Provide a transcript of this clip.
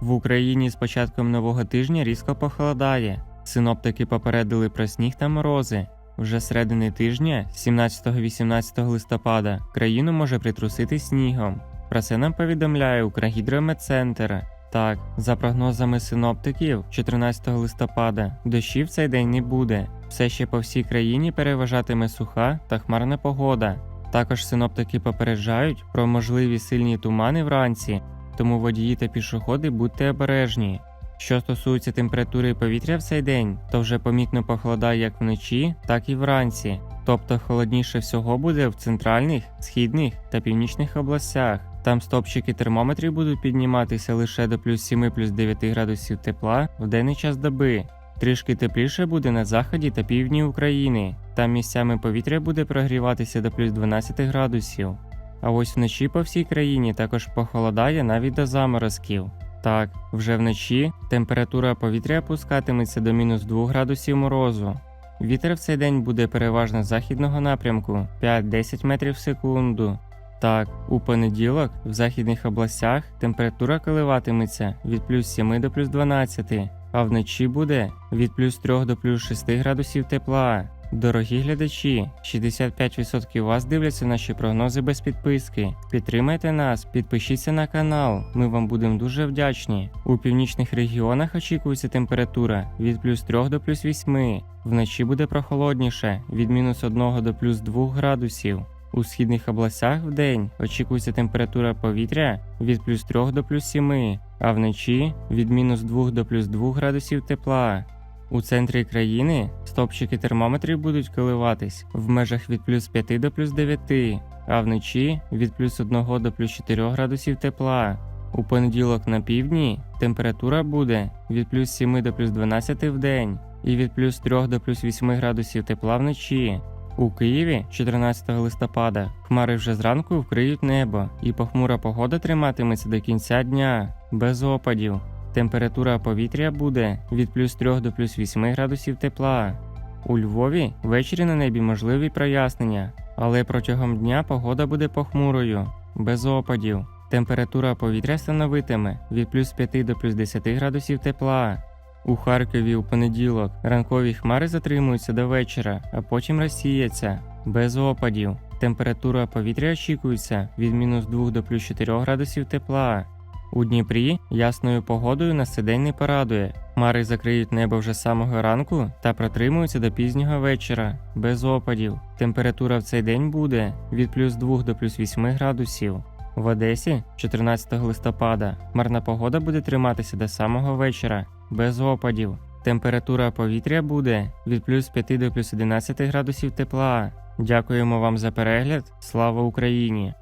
В Україні з початком нового тижня різко похолодає. Синоптики попередили про сніг та морози. Вже середини тижня, 17-18 листопада, країну може притрусити снігом. Про це нам повідомляє Укргідрометцентр. Так, за прогнозами синоптиків, 14 листопада дощів в цей день не буде. Все ще по всій країні переважатиме суха та хмарна погода. Також синоптики попереджають про можливі сильні тумани вранці, тому водії та пішоходи будьте обережні. Що стосується температури повітря в цей день, то вже помітно похолодає як вночі, так і вранці. Тобто холодніше всього буде в центральних, східних та північних областях. Там стопчики термометрів будуть підніматися лише до плюс 7 плюс 9 градусів тепла в денний час доби. Трішки тепліше буде на заході та півдні України. Там місцями повітря буде прогріватися до плюс 12 градусів. А ось вночі по всій країні також похолодає навіть до заморозків. Так, вже вночі температура повітря опускатиметься до мінус 2 градусів морозу. Вітер в цей день буде переважно західного напрямку 5-10 метрів в секунду. Так, у понеділок в західних областях температура коливатиметься від плюс 7 до плюс 12, а вночі буде від плюс 3 до плюс 6 градусів тепла. Дорогі глядачі, 65% вас дивляться наші прогнози без підписки. Підтримайте нас, підпишіться на канал, ми вам будемо дуже вдячні. У північних регіонах очікується температура від плюс 3 до плюс 8. Вночі буде прохолодніше від мінус 1 до плюс 2 градусів. У східних областях в день очікується температура повітря від плюс 3 до плюс 7, а вночі від мінус 2 до плюс 2 градусів тепла. У центрі країни стопчики термометрів будуть коливатись в межах від плюс 5 до плюс 9, а вночі від плюс 1 до плюс 4 градусів тепла. У понеділок на півдні температура буде від плюс 7 до плюс 12 в день і від плюс 3 до плюс 8 градусів тепла вночі. У Києві 14 листопада хмари вже зранку вкриють небо, і похмура погода триматиметься до кінця дня, без опадів. Температура повітря буде від плюс 3 до плюс 8 градусів тепла. У Львові ввечері на небі можливі прояснення, але протягом дня погода буде похмурою, без опадів. Температура повітря становитиме від плюс 5 до плюс 10 градусів тепла. У Харкові у понеділок ранкові хмари затримуються до вечора, а потім розсіяться без опадів. Температура повітря очікується від мінус 2 до плюс 4 градусів тепла. У Дніпрі ясною погодою на цей день не порадує. Хмари закриють небо вже самого ранку та протримуються до пізнього вечора, без опадів. Температура в цей день буде від плюс 2 до плюс 8 градусів. В Одесі 14 листопада марна погода буде триматися до самого вечора, без опадів. Температура повітря буде від плюс 5 до плюс 11 градусів тепла. Дякуємо вам за перегляд. Слава Україні!